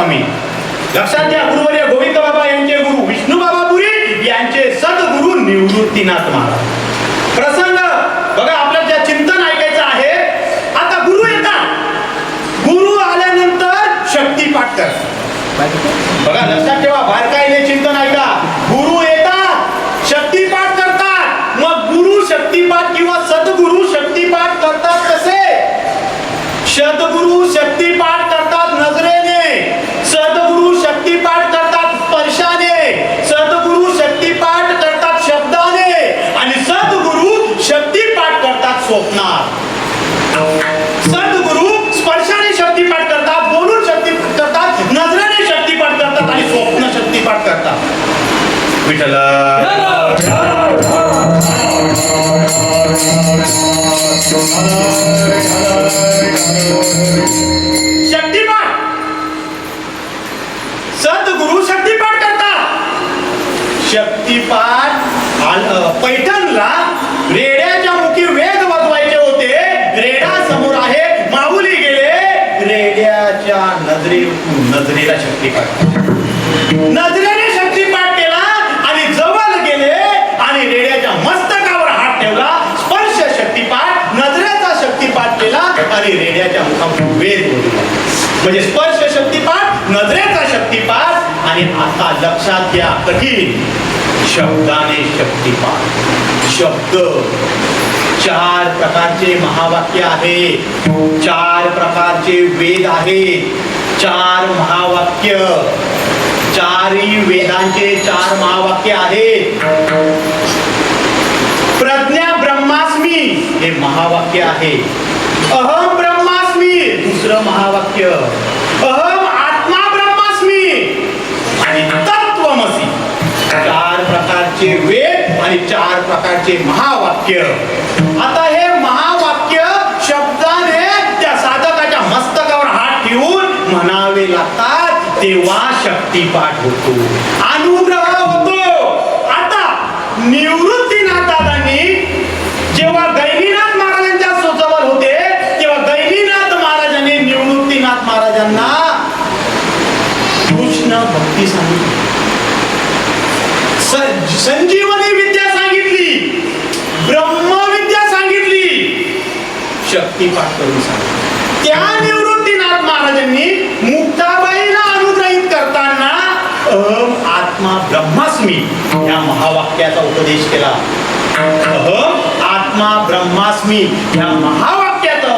स्वामी. लक्षात घ्या गुरुवर्य गोविंद बाबा यांचे गुरु विष्णू बाबा पुरी यांचे सद्गुरु निवृत्तीनाथ महाराज. प्रसंग बघा आपल्या ज्या चिंतन ऐकायचं आहे आता गुरु येतात. गुरु आल्यानंतर शक्ती पाठ कर बघा लक्षात ठेवा बारकाईने चिंतन ऐका. शक्तीपाठ सद्गुरु शक्तीपाठ करतात. पैठणला रेड्याच्या मुखी वेद वाजवायचे होते. रेडा समोर आहे माऊली गेले. रेड्याच्या नजरे नजरेला शक्तीपाठ नजरेने म्हणजे स्पर्श शक्तीपाठ नजरेचा शक्तीपाठ आणि आता लक्षात घ्या कठीण शब्दाने शक्तीपाठ शब्द. चार प्रकारचे महावाक्य आहे. चार प्रकारचे वेद आहे. चार महावाक्य. चारही वेदांचे चार महावाक्य आहेत प्रज्ञा ब्रह्मास्मी हे महावाक्य आहे. अहम दुसरं महावाक्य. अहम आत्मा ब्रह्मास्मी आणि तत्वमसी चार प्रकारचे वेद आणि चार प्रकारचे महावाक्य. आता हे महावाक्य शब्दाने त्या साधकाच्या मस्तकावर हात ठेवून म्हणावे लागतात तेव्हा शक्तीपाठ होतो. अनुग्रह होतो. आता निवृत्त कृष्ण सांगितली. संजीवनी विद्या सांगितली. ब्रह्मविद्या सांगितली. शक्तीपाठ करून सांगितली. त्या निवृत्तीनाथ महाराजांनी मुक्ताबाईला अनुग्रहित करताना अहम आत्मा ब्रह्मास्मी या महावाक्याचा उपदेश केला. अहम आत्मा ब्रह्मास्मी या महावाक्याचा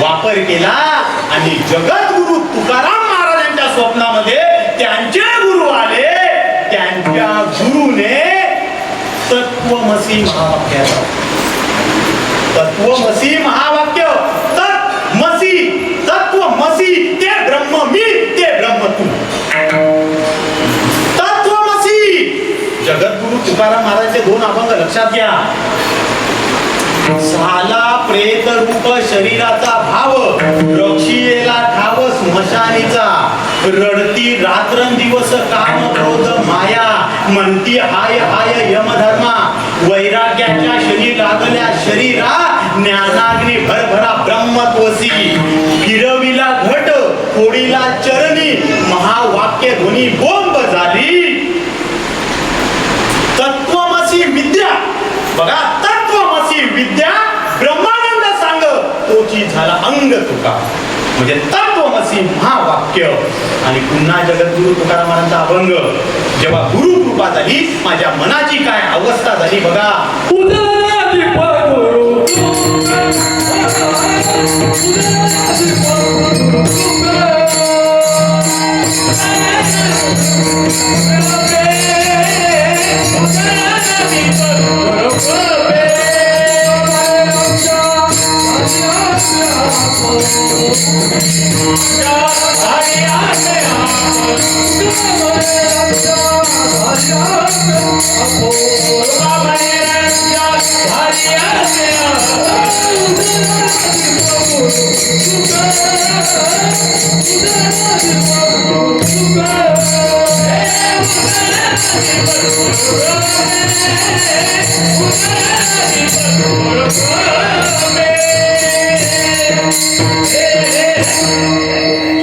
वापर केला आणि जगद्गुरु तुकाराम महाराजांच्या स्वप्नामध्ये त्यांचे गुरु आले त्यांच्या गुरुने तत्वमसी महावाक्याचा तत्वमसी महावाक्य तत्मसी तत्वमसी ते ब्रह्म मी ते ब्रह्म तू. तत्वमसी जगद्गुरु तुकाराम महाराजचे दोन अभंग लक्षात घ्या. झाला प्रेत रूप शरीराचा भाव रक्षियेला ठाव स्मशानीचा. रडती रात्रंदिवस काम क्रोध माया म्हणती हाय हाय यमधर्मा वैराग्याच्या शरी लागल्या शरीरा ज्ञानाग्नी भरभरा ब्रह्मत्वसी. फिरविला घट कोडीला चरणी महावाक्य ध्वनी बोंब झाली. तत्वमसी विद्या. बघा तत्वमसी विद्या ब्रह्मानंद सांग तोची झाला अंग तुका. म्हणजे तत्वमसी महावाक्य आणि पुन्हा जगद्गुरु तुकारामांचा अभंग. जेव्हा गुरु कृपा झाली माझ्या मनाची काय अवस्था झाली बघा. Yeah. तुकाराम महाराजांचा एक अभंग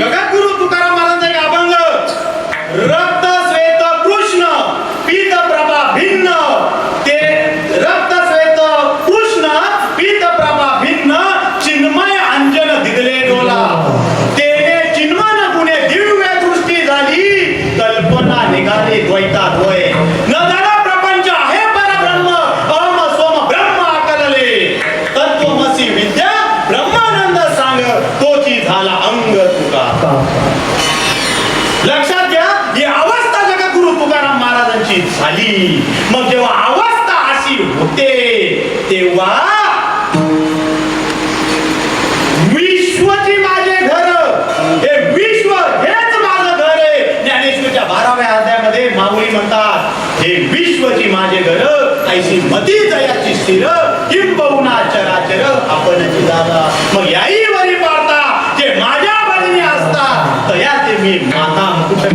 मग जेव्हा अवस्था अशी होते तेव्हा विश्वची माझे घर हे विश्व हेच माझं घर आहे. ज्ञानेश्वरच्या बाराव्या अध्यायामध्ये माऊली म्हणतात हे विश्वची माझे घर ऐशी मती जयाची स्थिर किंबहुना चराचर आपणची दादा मग याही वरी पाहता जे माझ्या बळीने असतात तया ते मी माता मुकुट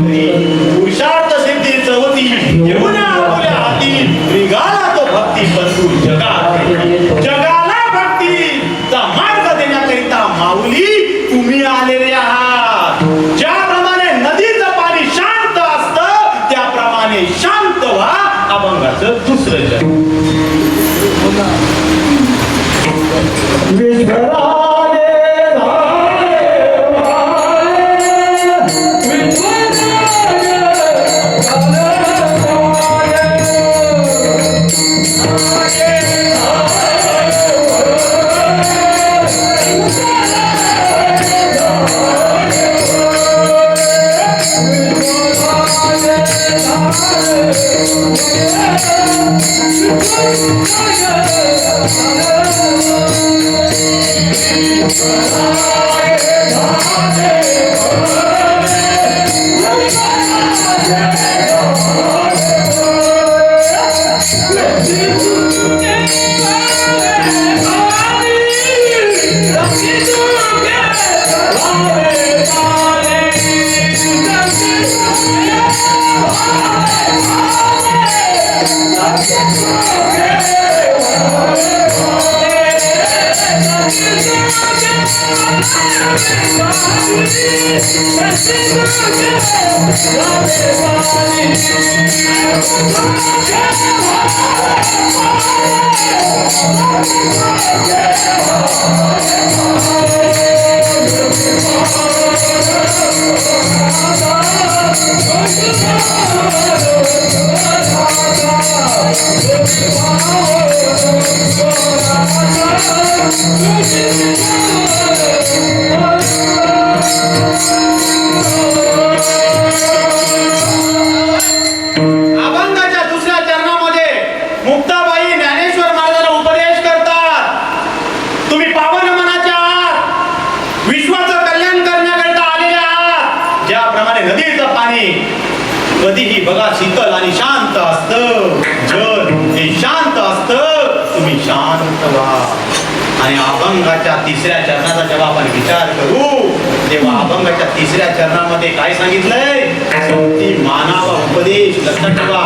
अभंगाच्या तिसऱ्या चरणाचा जेव्हा आपण विचार करू. तेव्हा अभंगाच्या तिसऱ्या चरणामध्ये काय सांगितलंय? संती मानावा उपदेश लक्षात ठेवा.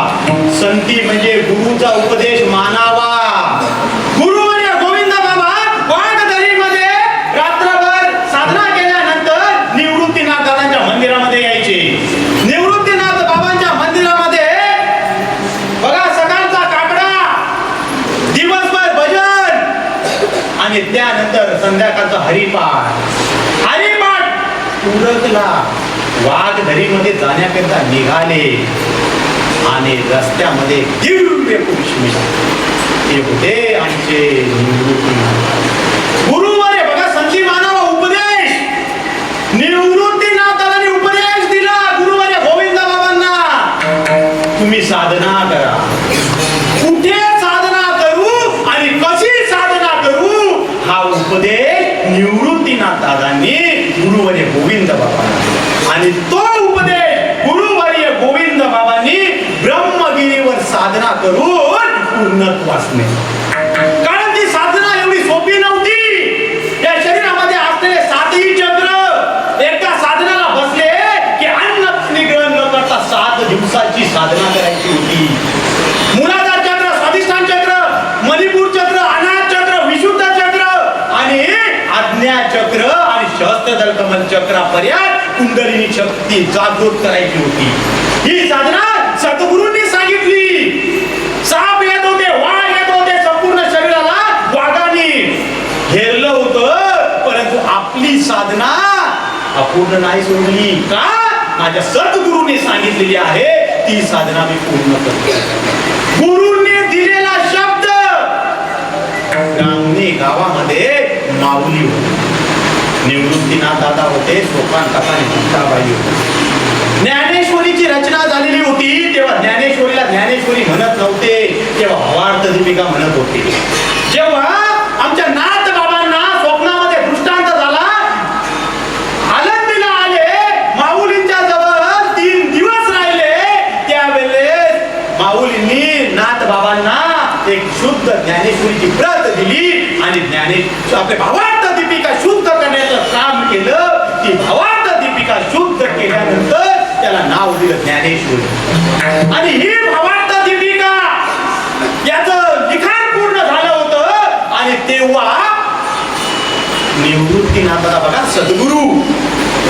संती म्हणजे गुरुचा उपदेश मानावा गुरु म्हणजे गोविंद बाबा वाघदरीमध्ये रात्रभर साधना केल्यानंतर निवृत्तीनाथ दादांच्या मंदिरामध्ये यायचे निवृत्तीनाथ बाबांच्या मंदिरामध्ये बघा सकाळचा काकडा दिवसभर भजन आणि त्यानंतर संध्याकाळचा हरिपाठ. हरिपाठ! उरकला. वाघधरीमध्ये जाण्याकरिता निघाले. आणि रस्त्यामध्ये दिव्य पुरुष मिळाले. ते होते आमचे निवृत्तीनाथ असणे कारण ती साधना एवढी सोपी नव्हती. या शरीरामध्ये असलेले सातही चंद्र एका साधनाला बसले की अन्न निग्रहण न करता सात दिवसाची साधना करायची होती. मुलाधार चक्र स्वाधिष्ठान चक्र मणिपूर चक्र अनाथ चक्र विशुद्ध चक्र आणि आज्ञा चक्र आणि सहस्त्र कमल चक्रापर्यंत कुंडलिनी शक्ती जागृत करायची होती. ही साधना पूर्ण नाही सोडली. का? माझ्या सद्गुरूने सांगितलेली आहे ती साधना मी पूर्ण करतो. गुरुने दिलेला शब्द गावामध्ये माऊली होती. निवृत्तीनाथ दादा होते सोपान काका निवृत्ताबाई होते. ज्ञानेश्वरीची रचना झालेली होती तेव्हा ज्ञानेश्वरीला ज्ञानेश्वरी म्हणत नव्हते तेव्हा हवार्थ दीपिका म्हणत होती. जेव्हा आमच्या ना माऊलींनी नाथ बाबांना एक शुद्ध ज्ञानेश्वरीची प्रत दिली आणि ज्ञाने आपले भावार्थ दीपिका शुद्ध करण्याचं काम केलं. ती भावार्थ दीपिका शुद्ध केल्यानंतर त्याला नाव दिलं ज्ञानेश्वरी. आणि ही भावार्थ दीपिका याचं लिखाण पूर्ण झालं होतं. आणि तेव्हा निवृत्तीनाथाला बघा सद्गुरू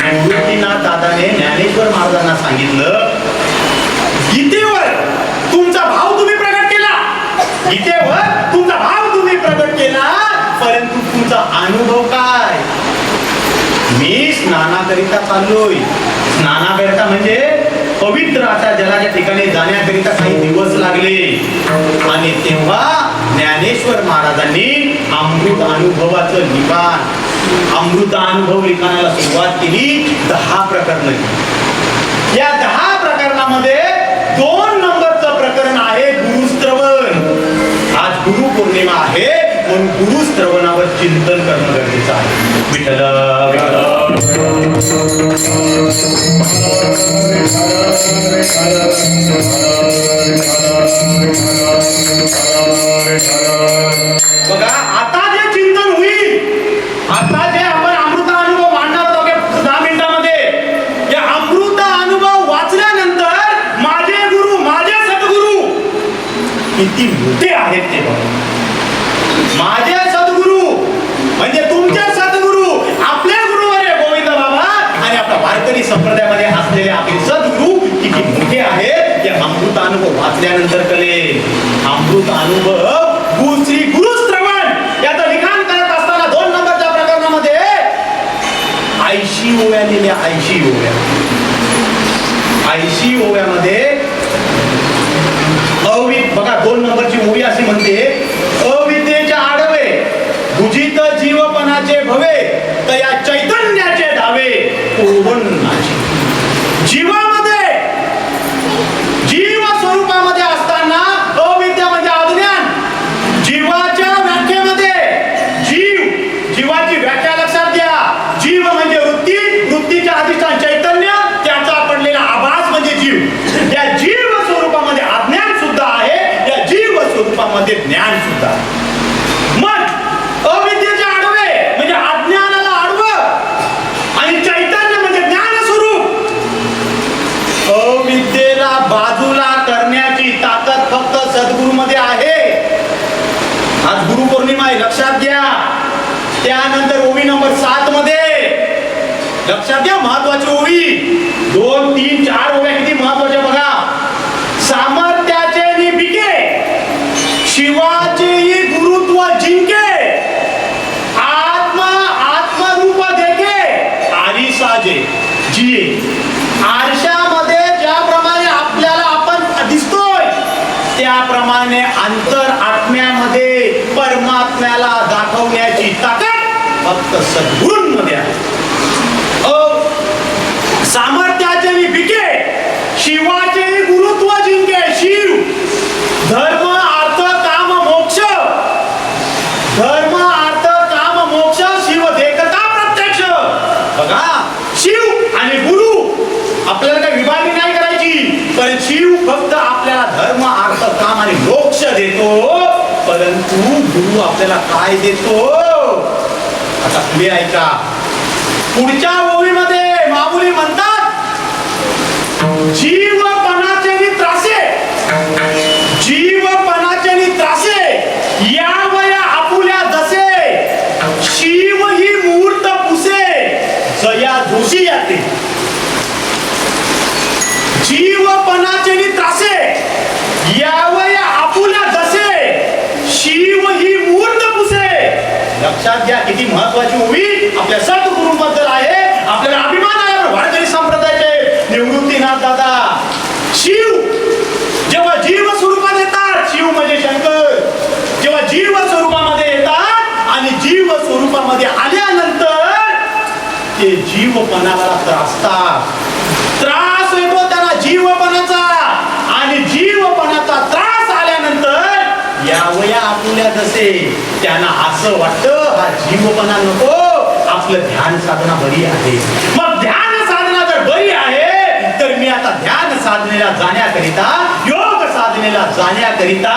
निवृत्तीनाथ दादाने ज्ञानेश्वर महाराजांना सांगितलं गीतेवर तुमचा भाव तुम्ही प्रकट केला गीतेवर तुमचा भाव तुम्ही प्रकट केला परंतु तुमचा अनुभव काय? मी स्नानाकरिता चाललोय. स्नानाकरिता म्हणजे पवित्र अशा जलाच्या ठिकाणी जाण्याकरिता काही दिवस लागले. आणि तेव्हा ज्ञानेश्वर महाराजांनी अमृत अनुभवाचं लिखाण अमृत अनुभव लिखाणाला सुरुवात केली दहा प्रकरण या दहा प्रकरणामध्ये आहे. म्हणून गुरुश्रवणावर चिंतन करणं गरजेचं आहे. विठ्ठल बघा आता जे चिंतन होईल आता जे आपण अमृत अनुभव मांडणार आहोत अवघ्या दहा मिनिटामध्ये या अमृत अनुभव वाचल्यानंतर माझे गुरु माझे सद्गुरु किती मोठे आहेत ते बघा माझे सद्गुरु म्हणजे तुमचे सद्गुरु आपले गुरुवर आहे गोविंद बाबा आणि आपल्या वारकरी संप्रदायामध्ये असलेले आपले सद्गुरु किती मोठे आहेत ते अमृत अनुभव वाचल्यानंतर कळे अमृत अनुभव गु- श्री गुरु श्रवण. याचं लिखाण करत असताना दोन नंबरच्या प्रकरणामध्ये ऐंशी ओव्या लिहिल्या ऐंशी ओव्या ऐंशी ओव्यामध्ये अविद बघा दोन नंबरची ओवी अशी म्हणते अविद्येच्या आडवे भुजित जीवपणाचे भवे तर या चैतन्याचे धावे कोवणाचे जीवामध्ये जीव स्वरूपामध्ये असताना अविद्या म्हणजे अज्ञान जीवाच्या व्याख्येमध्ये जीव जीवाची व्याख्या लक्षात घ्या जीव म्हणजे वृत्ती वृत्तीच्या अधिष्ठान चैतन्य त्याचा पडलेला आभास म्हणजे जीव या जीव स्वरूपामध्ये अज्ञान सुद्धा आहे या जीव स्वरूपामध्ये ज्ञान सुद्धा आहे मग अविद्येचे आडवे म्हणजे अज्ञानाला आडवं आणि चैतन्य म्हणजे ज्ञान स्वरूप अविद्येला बाजूला करण्याची ताकद फक्त सद्गुरूमध्ये आहे आज गुरु पौर्णिमा आहे लक्षात घ्या त्यानंतर ओवी नंबर सात मध्ये लक्षात घ्या महत्वाची ओळी. दोन तीन चार ओव्या किती महत्त्वाच्या बघा. सामर्थ्याचे निपिके शिवाचे गुरुत्व जिंके. आत्मा आत्मरूप देखे. आरिसाजे साजे जिये. आरशामध्ये ज्याप्रमाणे आपल्याला आपण दिसतोय त्याप्रमाणे अंतर आत्म्यामध्ये परमात्म्याला दाखवण्याची ताकद फक्त सद्गुरूंमध्ये आहे अ, सामर्थ्याचे नि बिके शिवाचे गुरुत्व जिंके शिव धर्म अर्थ काम मोक्ष धर्म अर्थ काम मोक्ष शिव देखता प्रत्यक्ष बघा शिव आणि गुरु आपल्याला काही विभागणी नाही करायची पण शिव फक्त आपल्याला धर्म अर्थ काम आणि मोक्ष देतो. परंतु गुरु आपल्याला काय देतो? आता पुढे ऐका. पुढच्या ओळीमध्ये मामुली म्हणतात जी नि त्रासे जीवपणाचे नि त्रासे या वया आपुल्या दसे शिव ही मूर्त पुसे जया जोशी याते जीवपणाचे नि त्रासे यावया आपुल्या दसे शिव ही मूर्त पुसे लक्षात घ्या किती महत्वाची ओवी आपल्या सद्गुरूबद्दल आहे. आपल्याला अभिमान आहे. वारकरी संप्रदायाचे. निवृत्तीनाथ दादा. शिव. जेव्हा जीव स्वरूपात येतात शिव म्हणजे शंकर. जेव्हा जीव स्वरूपामध्ये येतात आणि जीव स्वरूपामध्ये आल्यानंतर ते जीवपणाला त्रासतात त्रास येतो त्यांना जीवपणाचा. आणि जीवपणाचा त्रास आल्यानंतर यावया आपण आपुल्या जसे त्यांना असं वाटतं हा जीवपणा नको हो, आपलं ध्यान साधना बरी आहे. मग ध्यान साधना जर बरी आहे तर मी आता ध्यान साधनेला जाण्याकरिता योग साधनेला जाण्याकरिता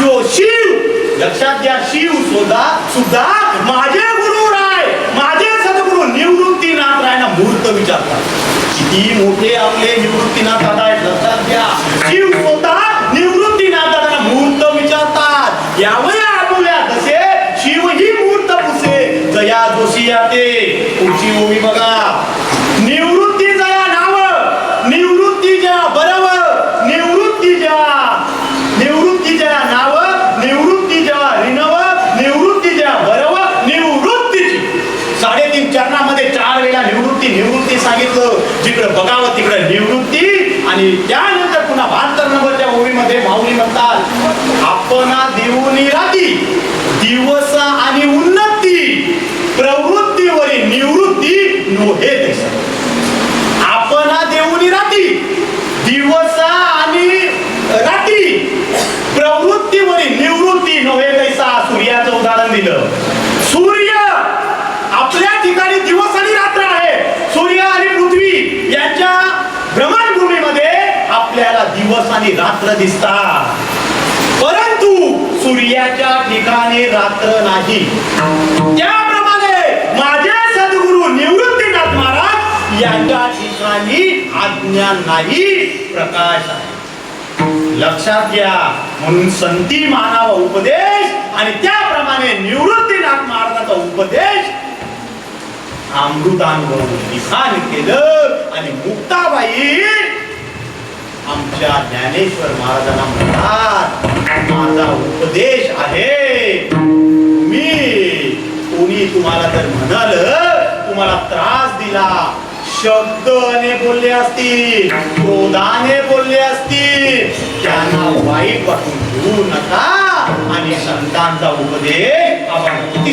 जो शिव लक्षात घ्या शिव सुद्धा सुद्धा माझे गुरु राय माझे सद्गुरु निवृत्तीनाथ रायना मूर्त विचारतात. किती मोठे आपले निवृत्तीनाथ दादा आहेत लक्षात घ्या. शिव स्वतः निवृत्तीनाथांना मूर्त विचारतात यावया आपुल्या तसे शिव ही मूर्त पुसे जया जोशी याते. पुढची ओवी बघा. निवृत्ती जया नाव. निवृत्ती जया बरव. निवृत्ती जया. निवृत्ती जया नाव. निवृत्ती जया रिनव निवृत्ती जया बरव. निवृत्तीची साडेतीन चरणामध्ये चार वेळा निवृत्ती निवृत्ती सांगितलं. जिकडे बघावं तिकडं निवृत्ती. आणि त्यानंतर पुन्हा बहात्तर नंबरच्या ओळीमध्ये माऊली म्हणतात आपणा देऊनी राती दिवसा आणि उन्नती प्रवृत्तीवरील निवृत्ती नोहे तैसा आपणा देऊनी राती दिवसा आणि राती प्रवृत्तीवरील निवृत्ती नव्हे कैसा सूर्याचं उदाहरण दिलं. सूर्य आपल्या ठिकाणी दिवस आणि रात्र आहे. सूर्य आणि पृथ्वी यांच्या भ्रमणभूमीमध्ये आपल्याला दिवस आणि रात्र दिसतात. परंतु सूर्याच्या ठिकाणी रात्र नाही. त्या माझे सद्गुरु निवृत्तीनाथ महाराज याच्या ठिकाणी अज्ञान नाही प्रकाश आहे. लक्षात घ्या म्हणून संती मानावा उपदेश आणि त्याप्रमाणे निवृत्तीनाथ महाराजांचा उपदेश. अमृतानुभव लिखाण केलं आणि मुक्ताबाई आमच्या ज्ञानेश्वर महाराजांना म्हणतात माझा उपदेश आहे. मी कोणी तुम्हाला जर म्हणाल तुम्हाला त्रास दिला शब्दाने बोलले असतील क्रोधाने बोलले असतील त्यांना वाईट वाटून घेऊ नका आणि संतांचा उपदेश आपण किती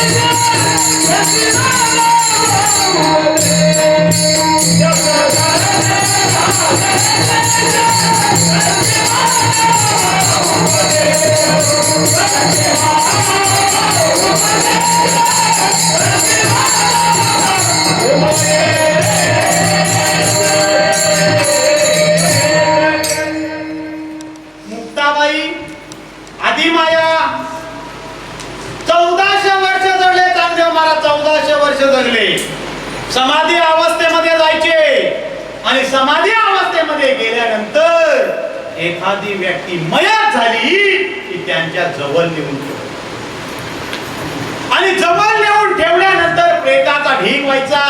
मुक्ताबाई व्यक्ती मयत झाली की त्यांच्या जवळ नेऊन ठेव आणि जवळ नेऊन ठेवल्यानंतर प्रेताचा ढीक व्हायचा.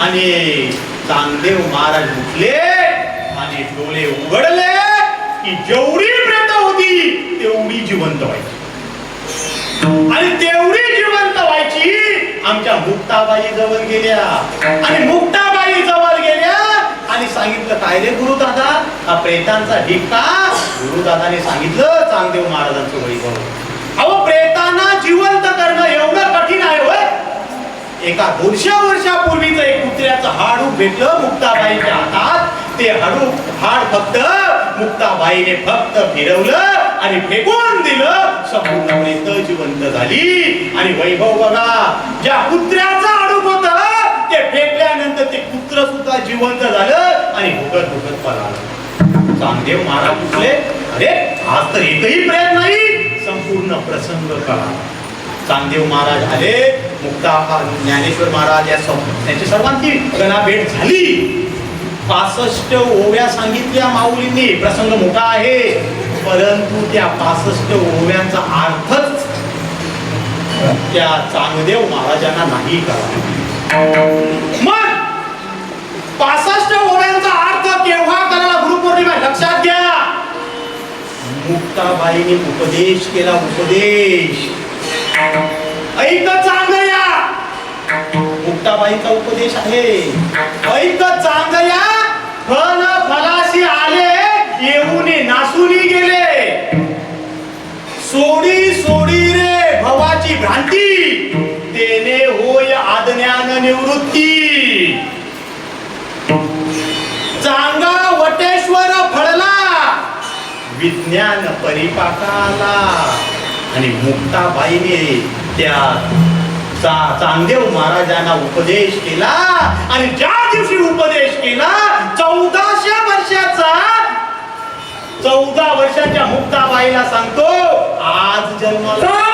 आणि चांगदेव महाराज उठले आणि डोळे उघडले की जेवढी प्रेत होती तेवढी जिवंत व्हायची. आणि तेवढी जिवंत व्हायची आमच्या मुक्ताबाई जवळ गेल्या. आणि मुक्ताबाई जवळ गेल्या आणि सांगितलं काय रे गुरु दादा हा प्रेतांचा ढीक का? गुरुदादाने सांगितलं चांगदेव महाराजांचं वैभव अहो प्रेतांना जिवंत करणं एवढं कठीण आहे होय. एका दोनशे वर्षापूर्वीच एक कुत्र्याचं हाडू भेटलं मुक्ताबाईच्या हातात. ते हाडू हाड फक्त मुक्ताबाईने फक्त फिरवलं आणि फेकून दिलं. संपूर्णपणे त जिवंत झाली. आणि वैभव बघा ज्या कुत्र्याचं हाडूक होत ते फेकल्यानंतर ते कुत्र सुद्धा जिवंत झालं आणि भुगत भुकत पळालं. कामदेव महाराज उठले अरे आज तर एकही प्रयत्न नाही. संपूर्ण प्रसंग कळा चांगदेव महाराज आले. मुक्ता ज्ञानेश्वर महाराज या त्यांची सर्वांची गणा भेट झाली. पासष्ट ओव्या सांगितल्या माऊलींनी. प्रसंग मोठा आहे. परंतु त्या पासष्ट ओव्यांचा अर्थच त्या चांगदेव महाराजांना नाही कळा मग पासष्ट ओव्यांचा अर्थ केव्हा करायला लक्षात घ्या. मुक्ताबाईने उपदेश केला उपदेश. ऐक चांगल्या. मुक्ताबाईचा उपदेश आहे. ऐक चांगल्या. फल फलाशी आले येऊन नासूनी गेले. सोडी सोडी रे भवाची भ्रांती. तेने होय आज्ञान निवृत्ती. चांगा वटेश्वर फळला. विज्ञान परिपाकाला आणि मुक्ताबाईने त्या चा- चांगदेव महाराजांना उपदेश केला. आणि ज्या दिवशी उपदेश केला चौदाशे वर्षाचा चौदा वर्षाच्या मुक्ताबाईला सांगतो आज जन्माला.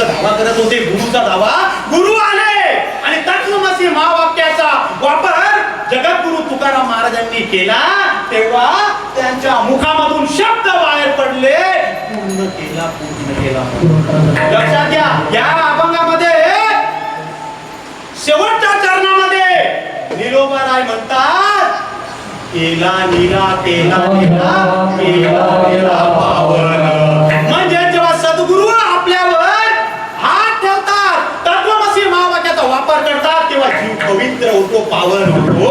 गुरुचा धावा करत होते गुरुचा धावा गुरु आले. आणि तत्वमसी महावाक्याचा वापर जगद्गुरु तुकाराम महाराजांनी केला तेव्हा त्यांच्या मुखामधून शब्द बाहेर पडले. पूर्ण केला पूर्ण केला. लक्षात घ्या या अभंगामध्ये शेवटच्या चरणामध्ये निरोबा राय म्हणतात केला निरा केला निरा केला निरा पावन म्हणजे जेव्हा सद्गुरु आपल्यावर हात ठेवतात तत्वमसी महावाक्याचा वापर करतात तेव्हा जीव पवित्र होतो पावन होतो.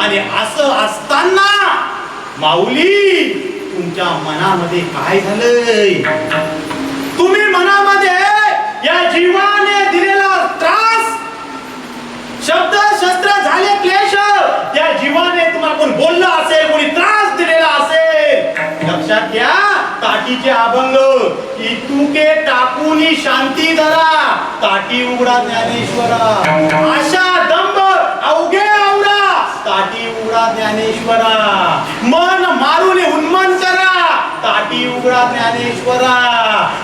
आणि असं असताना माऊली तुमच्या मनामध्ये काय झालंय? तुम्ही मनामध्ये या जीवाने दिलेला त्रास शब्द शस्त्र झाले क्लेश या जीवाने तुम्हाला कोण बोललं असेल कोणी त्रास दिलेला असेल लक्षात घ्या. ताटीचे अभंग. इतुके टाकूनी शांती धरा. ताटी उघडा ज्ञानेश्वरा. आशा दंभ अवघे आवरा. ताटी उघडा ज्ञानेश्वरा. मन मारून उन्मन करा. ताटी उघडा ज्ञानेश्वरा.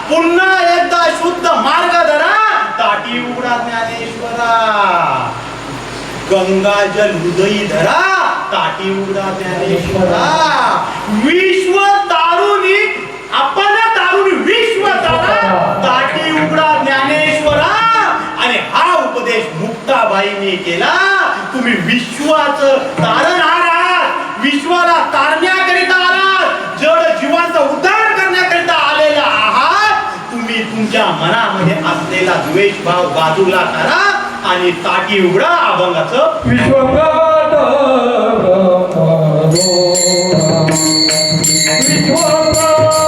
पुन्हा एकदा शुद्ध मार्ग धरा. ताटी उघडा ज्ञानेश्वरा. गंगा जल हृदयी धरा. ताटी उघडा ज्ञानेश्वरा. विश्व तारुणी आपण तारुणी विश्व तारा ताटी उघडा ज्ञानेश्वरा आणि हा उपदेश मुक्ताबाईने केला. तुम्ही विश्वाचं तारणहार आहात. विश्वाला तारण्याकरिता आलात. जड जीवांचा उद्धार करण्याकरिता आलेला आहात. तुम्ही तुमच्या मनामध्ये असलेला द्वेष भाव बाजूला करा आणि ताटी उघडा अभंगाचं. विश्वगात Thank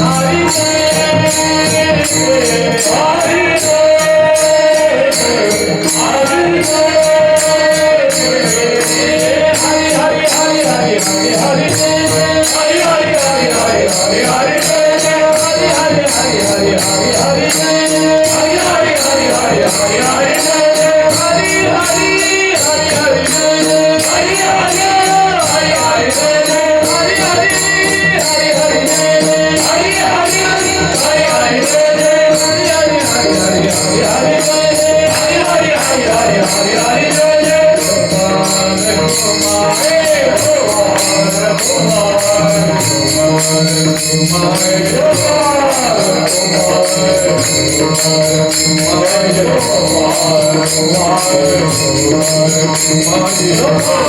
Hare